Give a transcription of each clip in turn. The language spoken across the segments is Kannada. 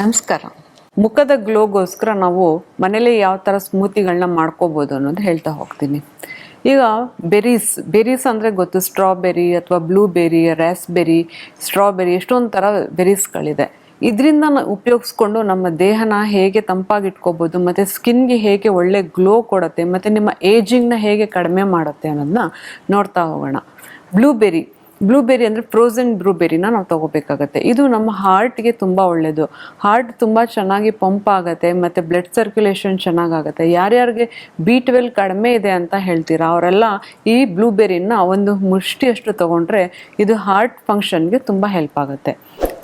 ನಮಸ್ಕಾರ. ಮುಖದ ಗ್ಲೋಗೋಸ್ಕರ ನಾವು ಮನೇಲಿ ಯಾವ ಥರ ಸ್ಮೂತಿಗಳನ್ನ ಮಾಡ್ಕೋಬೋದು ಅನ್ನೋದು ಹೇಳ್ತಾ ಹೋಗ್ತೀನಿ. ಈಗ ಬೆರೀಸ್ ಬೆರೀಸ್ ಅಂದರೆ ಗೊತ್ತು, ಸ್ಟ್ರಾಬೆರಿ ಅಥವಾ ಬ್ಲೂಬೆರಿ, ರಾಸ್ಬೆರಿ, ಸ್ಟ್ರಾಬೆರಿ, ಎಷ್ಟೊಂದು ಥರ ಬೆರೀಸ್ಗಳಿದೆ. ಇದರಿಂದ ಉಪಯೋಗಿಸ್ಕೊಂಡು ನಮ್ಮ ದೇಹನ ಹೇಗೆ ತಂಪಾಗಿಟ್ಕೋಬೋದು, ಮತ್ತು ಸ್ಕಿನ್ಗೆ ಹೇಗೆ ಒಳ್ಳೆ ಗ್ಲೋ ಕೊಡುತ್ತೆ, ಮತ್ತು ನಿಮ್ಮ ಏಜಿಂಗ್ನ ಹೇಗೆ ಕಡಿಮೆ ಮಾಡುತ್ತೆ ಅನ್ನೋದನ್ನ ನೋಡ್ತಾ ಹೋಗೋಣ. ಬ್ಲೂಬೆರಿ ಬ್ಲೂಬೆರಿ ಅಂದರೆ ಫ್ರೋಸನ್ ಬ್ಲೂಬೆರಿನ ನಾವು ತಗೋಬೇಕಾಗತ್ತೆ. ಇದು ನಮ್ಮ ಹಾರ್ಟ್ಗೆ ತುಂಬ ಒಳ್ಳೆಯದು ಹಾರ್ಟ್ ತುಂಬ ಚೆನ್ನಾಗಿ ಪಂಪ್ ಆಗುತ್ತೆ, ಮತ್ತು ಬ್ಲಡ್ ಸರ್ಕ್ಯುಲೇಷನ್ ಚೆನ್ನಾಗಾಗುತ್ತೆ. ಯಾರ್ಯಾರಿಗೆ ಬಿ ಟ್ವೆಲ್ ಕಡಿಮೆ ಇದೆ ಅಂತ ಹೇಳ್ತೀರಾ, ಅವರೆಲ್ಲ ಈ ಬ್ಲೂಬೆರಿನ ಒಂದು ಮುಷ್ಟಿಯಷ್ಟು ತೊಗೊಂಡ್ರೆ ಇದು ಹಾರ್ಟ್ ಫಂಕ್ಷನ್ಗೆ ತುಂಬ ಹೆಲ್ಪ್ ಆಗುತ್ತೆ.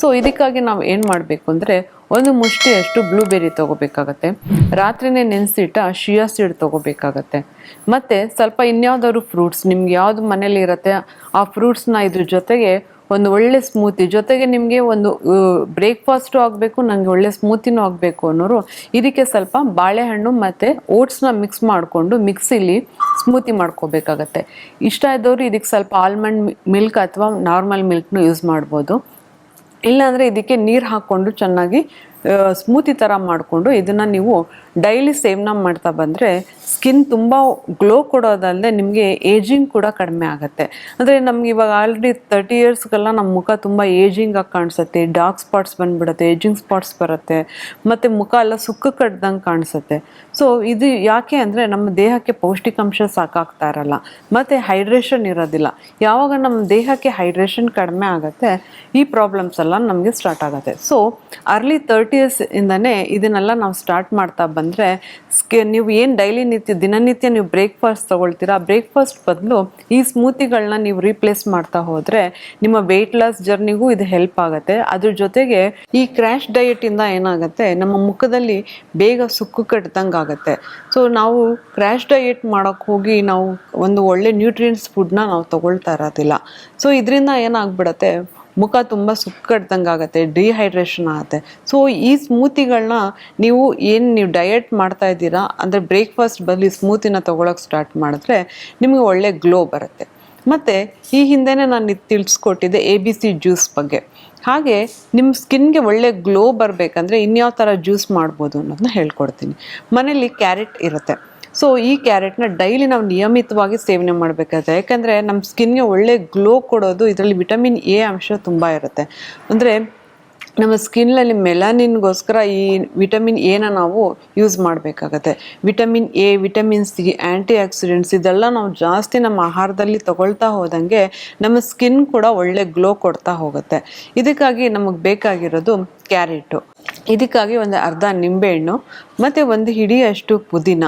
ಸೊ ಇದಕ್ಕಾಗಿ ನಾವು ಏನು ಮಾಡಬೇಕು ಅಂದರೆ ಒಂದು ಮುಷ್ಟಿಯಷ್ಟು ಬ್ಲೂಬೆರಿ ತೊಗೋಬೇಕಾಗತ್ತೆ. ರಾತ್ರಿನೇ ನೆನೆಸಿಟ್ಟ ಶಿಯಾ ಸೀಡ್ ತೊಗೋಬೇಕಾಗತ್ತೆ. ಮತ್ತು ಸ್ವಲ್ಪ ಇನ್ಯಾವುದಾದ್ರು ಫ್ರೂಟ್ಸ್ ನಿಮ್ಗೆ ಯಾವುದು ಮನೇಲಿ ಇರುತ್ತೆ, ಆ ಫ್ರೂಟ್ಸ್ನ ಇದ್ರ ಜೊತೆಗೆ ಒಂದು ಒಳ್ಳೆ ಸ್ಮೂತಿ ಜೊತೆಗೆ ನಿಮಗೆ ಒಂದು ಬ್ರೇಕ್ಫಾಸ್ಟು ಆಗಬೇಕು ನನಗೆ ಒಳ್ಳೆ ಸ್ಮೂತಿನೂ ಆಗಬೇಕು ಅನ್ನೋರು ಇದಕ್ಕೆ ಸ್ವಲ್ಪ ಬಾಳೆಹಣ್ಣು ಮತ್ತು ಓಟ್ಸ್ನ ಮಿಕ್ಸ್ ಮಾಡಿಕೊಂಡು ಮಿಕ್ಸಿಲಿ ಸ್ಮೂತಿ ಮಾಡ್ಕೋಬೇಕಾಗತ್ತೆ. ಇಷ್ಟ ಇದ್ದವರು ಇದಕ್ಕೆ ಸ್ವಲ್ಪ ಆಲ್ಮಂಡ್ ಮಿಲ್ಕ್ ಅಥವಾ ನಾರ್ಮಲ್ ಮಿಲ್ಕ್ನು ಯೂಸ್ ಮಾಡ್ಬೋದು. ಇಲ್ಲಾಂದರೆ ಇದಕ್ಕೆ ನೀರು ಹಾಕ್ಕೊಂಡು ಚೆನ್ನಾಗಿ ಸ್ಮೂತಿ ಥರ ಮಾಡಿಕೊಂಡು ಇದನ್ನು ನೀವು ಡೈಲಿ ಸೇವನ ಮಾಡ್ತಾ ಬಂದರೆ ಸ್ಕಿನ್ ತುಂಬ ಗ್ಲೋ ಕೊಡೋದಲ್ಲದೆ ನಿಮಗೆ ಏಜಿಂಗ್ ಕೂಡ ಕಡಿಮೆ ಆಗುತ್ತೆ. ಅಂದರೆ ನಮ್ಗೆ ಇವಾಗ ಆಲ್ರೆಡಿ ತರ್ಟಿ ಇಯರ್ಸ್ಗೆಲ್ಲ ನಮ್ಮ ಮುಖ ತುಂಬ ಏಜಿಂಗ್ ಆಗಿ ಕಾಣಿಸುತ್ತೆ. ಡಾರ್ಕ್ ಸ್ಪಾಟ್ಸ್ ಬಂದ್ಬಿಡುತ್ತೆ ಏಜಿಂಗ್ ಸ್ಪಾಟ್ಸ್ ಬರುತ್ತೆ, ಮತ್ತು ಮುಖ ಎಲ್ಲ ಸುಕ್ಕ ಕಡ್ದಂಗೆ ಕಾಣಿಸುತ್ತೆ. ಸೊ ಇದು ಯಾಕೆ ಅಂದರೆ ನಮ್ಮ ದೇಹಕ್ಕೆ ಪೌಷ್ಟಿಕಾಂಶ ಸಾಕಾಗ್ತಾ ಇರಲ್ಲ. ಮತ್ತು ಹೈಡ್ರೇಷನ್ ಇರೋದಿಲ್ಲ. ಯಾವಾಗ ನಮ್ಮ ದೇಹಕ್ಕೆ ಹೈಡ್ರೇಷನ್ ಕಡಿಮೆ ಆಗುತ್ತೆ, ಈ ಪ್ರಾಬ್ಲಮ್ಸ್ ಎಲ್ಲ ನಮಗೆ ಸ್ಟಾರ್ಟ್ ಆಗುತ್ತೆ. ಸೊ ಅರ್ಲಿ ತರ್ಟೀಸ್ ಇಂದನೇ ಇದನ್ನೆಲ್ಲ ನಾವು ಸ್ಟಾರ್ಟ್ ಮಾಡ್ತಾ ಬಂದರೆ ಸ್ಕಿ, ನೀವು ಏನು ಡೈಲಿ ನಿತ್ಯ, ದಿನನಿತ್ಯ ನೀವು ಬ್ರೇಕ್ಫಾಸ್ಟ್ ತೊಗೊಳ್ತೀರಾ ಬ್ರೇಕ್ಫಾಸ್ಟ್ ಬದಲು ಈ ಸ್ಮೂತಿಗಳನ್ನ ನೀವು ರೀಪ್ಲೇಸ್ ಮಾಡ್ತಾ ಹೋದರೆ ನಿಮ್ಮ ವೆಯ್ಟ್ ಲಾಸ್ ಜರ್ನಿಗೂ ಇದು ಹೆಲ್ಪ್ ಆಗುತ್ತೆ. ಅದ್ರ ಜೊತೆಗೆ ಈ ಕ್ರ್ಯಾಶ್ ಡಯಟಿಂದ ಏನಾಗುತ್ತೆ, ನಮ್ಮ ಮುಖದಲ್ಲಿ ಬೇಗ ಸುಕ್ಕು ಕಟ್ಟಿದಂಗೆ ಆಗುತ್ತೆ. ಸೊ ನಾವು ಕ್ರ್ಯಾಶ್ ಡಯಟ್ ಮಾಡೋಕ್ಕೆ ಹೋಗಿ ನಾವು ಒಂದು ಒಳ್ಳೆ ನ್ಯೂಟ್ರಿಯೆಂಟ್ಸ್ ಫುಡ್ನ ನಾವು ತೊಗೊಳ್ತಾ ಇರೋದಿಲ್ಲ. ಸೊ ಇದರಿಂದ ಏನಾಗ್ಬಿಡತ್ತೆ ಮುಖ ತುಂಬ ಸುಕ್ಕಡ್ದಂಗೆ ಆಗುತ್ತೆ ಡಿಹೈಡ್ರೇಷನ್ ಆಗುತ್ತೆ. ಸೊ ಈ ಸ್ಮೂತಿಗಳನ್ನ ನೀವು ಏನು ನೀವು ಡಯಟ್ ಮಾಡ್ತಾ ಇದ್ದೀರಾ, ಅಂದರೆ ಬ್ರೇಕ್ಫಾಸ್ಟ್ ಬದಲು ಸ್ಮೂತಿನ ತೊಗೊಳಕ್ಕೆ ಸ್ಟಾರ್ಟ್ ಮಾಡಿದ್ರೆ ನಿಮಗೆ ಒಳ್ಳೆ ಗ್ಲೋ ಬರುತ್ತೆ. ಮತ್ತು ಈ ಹಿಂದೆನೇ ನಾನು ಇದು ತಿಳಿಸ್ಕೊಟ್ಟಿದ್ದೆ ಎ ಬಿ ಸಿ ಜ್ಯೂಸ್ ಬಗ್ಗೆ. ಹಾಗೆ ನಿಮ್ಮ ಸ್ಕಿನ್ಗೆ ಒಳ್ಳೆ ಗ್ಲೋ ಬರಬೇಕಂದ್ರೆ ಇನ್ಯಾವ ಥರ ಜ್ಯೂಸ್ ಮಾಡ್ಬೋದು ಅನ್ನೋದನ್ನ ಹೇಳ್ಕೊಡ್ತೀನಿ. ಮನೇಲಿ ಕ್ಯಾರೆಟ್ ಇರುತ್ತೆ. ಸೊ ಈ ಕ್ಯಾರೆಟ್ನ ಡೈಲಿ ನಾವು ನಿಯಮಿತವಾಗಿ ಸೇವನೆ ಮಾಡಬೇಕಾಗುತ್ತೆ ಯಾಕಂದರೆ ನಮ್ಮ ಸ್ಕಿನ್ಗೆ ಒಳ್ಳೆ ಗ್ಲೋ ಕೊಡೋದು ಇದರಲ್ಲಿ ವಿಟಮಿನ್ ಎ ಅಂಶ ತುಂಬ ಇರುತ್ತೆ. ಅಂದರೆ ನಮ್ಮ ಸ್ಕಿನ್ನಲ್ಲಿ ಮೆಲಾನಿನ್ಗೋಸ್ಕರ ಈ ವಿಟಮಿನ್ ಎನ ನಾವು ಯೂಸ್ ಮಾಡಬೇಕಾಗತ್ತೆ. Vitamin A, vitamin C antioxidants ಇದೆಲ್ಲ ನಾವು ಜಾಸ್ತಿ ನಮ್ಮ ಆಹಾರದಲ್ಲಿ ತಗೊಳ್ತಾ ಹೋದಂಗೆ ನಮ್ಮ ಸ್ಕಿನ್ ಕೂಡ ಒಳ್ಳೆ ಗ್ಲೋ ಕೊಡ್ತಾ ಹೋಗುತ್ತೆ. ಇದಕ್ಕಾಗಿ ನಮಗೆ ಬೇಕಾಗಿರೋದು ಕ್ಯಾರೆಟು. ಇದಕ್ಕಾಗಿ ಒಂದು ಅರ್ಧ ನಿಂಬೆಹಣ್ಣು, ಮತ್ತು ಒಂದು ಹಿಡಿಯಷ್ಟು ಪುದೀನ.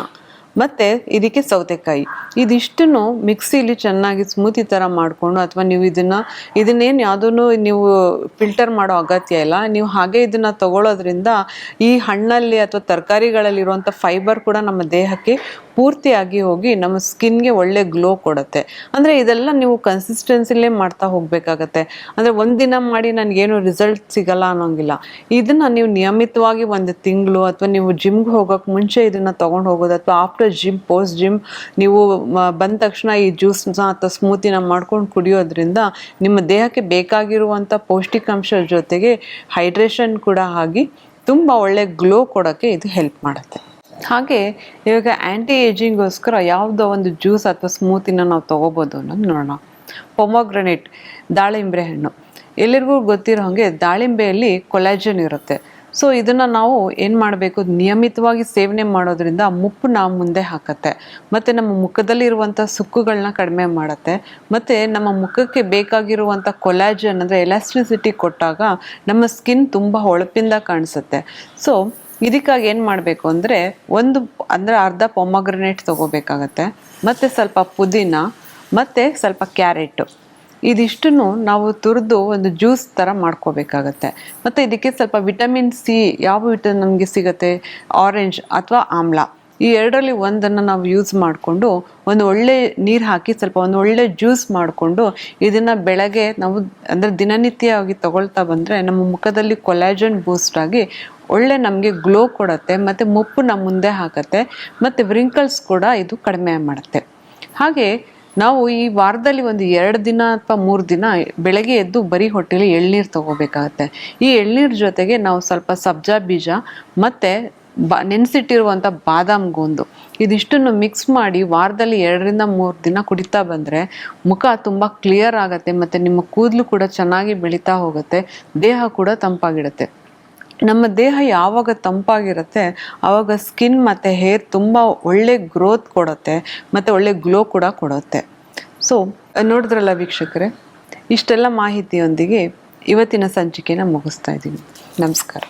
ಮತ್ತು ಇದಕ್ಕೆ ಸೌತೆಕಾಯಿ. ಇದಿಷ್ಟನ್ನು ಮಿಕ್ಸಿಲಿ ಚೆನ್ನಾಗಿ ಸ್ಮೂತಿ ಥರ ಮಾಡಿಕೊಂಡು ಅಥವಾ ನೀವು ಇದನ್ನು, ಇದನ್ನೇನು ಯಾವುದೂ ನೀವು ಫಿಲ್ಟರ್ ಮಾಡೋ ಅಗತ್ಯ ಇಲ್ಲ, ನೀವು ಹಾಗೆ ಇದನ್ನು ತಗೊಳ್ಳೋದ್ರಿಂದ ಈ ಹಣ್ಣಲ್ಲಿ ಅಥವಾ ತರಕಾರಿಗಳಲ್ಲಿರುವಂಥ ಫೈಬರ್ ಕೂಡ ನಮ್ಮ ದೇಹಕ್ಕೆ ಪೂರ್ತಿಯಾಗಿ ಹೋಗಿ ನಮ್ಮ ಸ್ಕಿನ್ಗೆ ಒಳ್ಳೆ ಗ್ಲೋ ಕೊಡುತ್ತೆ. ಅಂದರೆ ಇದೆಲ್ಲ ನೀವು ಕನ್ಸಿಸ್ಟೆನ್ಸಿಲೇ ಮಾಡ್ತಾ ಹೋಗಬೇಕಾಗತ್ತೆ. ಅಂದರೆ ಒಂದಿನ ಮಾಡಿ ನನಗೇನು ರಿಸಲ್ಟ್ ಸಿಗಲ್ಲ ಅನ್ನೋಂಗಿಲ್ಲ. ಇದನ್ನು ನೀವು ನಿಯಮಿತವಾಗಿ ಒಂದು ತಿಂಗಳು ಅಥವಾ ನೀವು ಜಿಮ್ಗೆ ಹೋಗೋಕ್ಕೆ ಮುಂಚೆ ಇದನ್ನು ತೊಗೊಂಡು ಹೋಗೋದು ಅಥವಾ ಆಫ್ಟರ್ ಜಿಮ್ ಪೋಸ್ಟ್ ಜಿಮ್ ನೀವು ಬಂದ ತಕ್ಷಣ ಈ ಜ್ಯೂಸ್ನ ಅಥವಾ ಸ್ಮೂತಿನ ಮಾಡ್ಕೊಂಡು ಕುಡಿಯೋದ್ರಿಂದ ನಿಮ್ಮ ದೇಹಕ್ಕೆ ಬೇಕಾಗಿರುವಂಥ ಪೌಷ್ಟಿಕಾಂಶ ಜೊತೆಗೆ ಹೈಡ್ರೇಷನ್ ಕೂಡ ಆಗಿ ತುಂಬ ಒಳ್ಳೆ ಗ್ಲೋ ಕೊಡೋಕ್ಕೆ ಇದು ಹೆಲ್ಪ್ ಮಾಡುತ್ತೆ. ಹಾಗೆ ಇವಾಗ ಆ್ಯಂಟಿ ಏಜಿಂಗೋಸ್ಕರ ಯಾವುದೋ ಒಂದು ಜ್ಯೂಸ್ ಅಥವಾ ಸ್ಮೂತಿನ ನಾವು ತೊಗೋಬೋದು ಅನ್ನೋದು ನೋಡೋಣ. ಪೊಮೊಗ್ರನೇಟ್ ದಾಳಿಂಬೆ ಹಣ್ಣು. ಎಲ್ಲರಿಗೂ ಗೊತ್ತಿರೋ ಹಾಗೆ ದಾಳಿಂಬೆಯಲ್ಲಿ ಕೊಲಾಜನ್ ಇರುತ್ತೆ. ಸೊ ಇದನ್ನು ನಾವು ಏನು ಮಾಡಬೇಕು? ನಿಯಮಿತವಾಗಿ ಸೇವನೆ ಮಾಡೋದ್ರಿಂದ ಮುಪ್ಪು ನಾವು ಮುಂದೆ ಹಾಕತ್ತೆ. ಮತ್ತು ನಮ್ಮ ಮುಖದಲ್ಲಿರುವಂಥ ಸುಕ್ಕುಗಳನ್ನ ಕಡಿಮೆ ಮಾಡುತ್ತೆ. ಮತ್ತು ನಮ್ಮ ಮುಖಕ್ಕೆ ಬೇಕಾಗಿರುವಂಥ ಕೊಲಾಜನ್ ಅಂದರೆ ಎಲಾಸ್ಟಿಸಿಟಿ ಕೊಟ್ಟಾಗ ನಮ್ಮ ಸ್ಕಿನ್ ತುಂಬ ಹೊಳಪಿಂದ ಕಾಣಿಸುತ್ತೆ. ಸೊ ಇದಕ್ಕಾಗಿ ಏನು ಮಾಡಬೇಕು ಅಂದರೆ ಒಂದು ಅಂದರೆ ಅರ್ಧ ಪೊಮಗ್ರನೇಟ್ ತೊಗೋಬೇಕಾಗತ್ತೆ. ಮತ್ತು ಸ್ವಲ್ಪ ಪುದೀನ, ಮತ್ತು ಸ್ವಲ್ಪ ಕ್ಯಾರೆಟು ಇದಿಷ್ಟನ್ನು ನಾವು ತುರಿದು ಒಂದು ಜ್ಯೂಸ್ ಥರ ಮಾಡ್ಕೋಬೇಕಾಗತ್ತೆ. ಮತ್ತು ಇದಕ್ಕೆ ಸ್ವಲ್ಪ ವಿಟಮಿನ್ ಸಿ ಯಾವ ವಿಟಮಿನ್ ನಮಗೆ ಸಿಗುತ್ತೆ? ಆರೆಂಜ್ ಅಥವಾ ಆಮ್ಲ. ಈ ಎರಡರಲ್ಲಿ ಒಂದನ್ನು ನಾವು ಯೂಸ್ ಮಾಡಿಕೊಂಡು ಒಂದು ಒಳ್ಳೆ ನೀರು ಹಾಕಿ ಸ್ವಲ್ಪ ಒಂದು ಒಳ್ಳೆ ಜ್ಯೂಸ್ ಮಾಡಿಕೊಂಡು ಇದನ್ನು ಬೆಳಗ್ಗೆ ನಾವು ಅಂದರೆ ದಿನನಿತ್ಯವಾಗಿ ತಗೊಳ್ತಾ ಬಂದರೆ ನಮ್ಮ ಮುಖದಲ್ಲಿ ಕೊಲಾಜನ್ ಬೂಸ್ಟ್ ಆಗಿ ಒಳ್ಳೆ ನಮಗೆ ಗ್ಲೋ ಕೊಡುತ್ತೆ, ಮತ್ತು ಮುಪ್ಪು ನಮ್ಮ ಮುಂದೆ ಹಾಕತ್ತೆ, ಮತ್ತು ವ್ರಿಂಕಲ್ಸ್ ಕೂಡ ಇದು ಕಡಿಮೆ ಮಾಡುತ್ತೆ. ಹಾಗೆ ನಾವು ಈ ವಾರದಲ್ಲಿ ಒಂದು ಎರಡು ದಿನ ಅಥವಾ ಮೂರು ದಿನ ಬೆಳಗ್ಗೆ ಎದ್ದು ಬರೀ ಹೊಟ್ಟೆಲಿ ಎಳ್ನೀರು ತಗೋಬೇಕಾಗತ್ತೆ. ಈ ಎಳ್ನೀರ್ ಜೊತೆಗೆ ನಾವು ಸ್ವಲ್ಪ ಸಬ್ಜಾ ಬೀಜ ಮತ್ತು ಬ ನೆನೆಸಿಟ್ಟಿರುವಂಥ ಬಾದಾಮ್ ಗೋಂದು. ಇದಿಷ್ಟನ್ನು ಮಿಕ್ಸ್ ಮಾಡಿ ವಾರದಲ್ಲಿ ಎರಡರಿಂದ ಮೂರು ದಿನ ಕುಡಿತಾ ಬಂದರೆ ಮುಖ ತುಂಬ ಕ್ಲಿಯರ್ ಆಗುತ್ತೆ ಮತ್ತು ನಿಮ್ಮ ಕೂದಲು ಕೂಡ ಚೆನ್ನಾಗಿ ಬೆಳೀತಾ ಹೋಗುತ್ತೆ. ದೇಹ ಕೂಡ ತಂಪಾಗಿಡುತ್ತೆ. ನಮ್ಮ ದೇಹ ಯಾವಾಗ ತಂಪಾಗಿರುತ್ತೆ ಆವಾಗ ಸ್ಕಿನ್ ಮತ್ತು ಹೇರ್ ತುಂಬ ಒಳ್ಳೆ ಗ್ರೋತ್ ಕೊಡುತ್ತೆ, ಮತ್ತು ಒಳ್ಳೆ ಗ್ಲೋ ಕೂಡ ಕೊಡುತ್ತೆ. ಸೊ ನೋಡಿದ್ರಲ್ಲ ವೀಕ್ಷಕರೇ, ಇಷ್ಟೆಲ್ಲ ಮಾಹಿತಿಯೊಂದಿಗೆ ಇವತ್ತಿನ ಸಂಚಿಕೆನ ಮುಗಿಸ್ತಾ ಇದ್ದೀನಿ. ನಮಸ್ಕಾರ.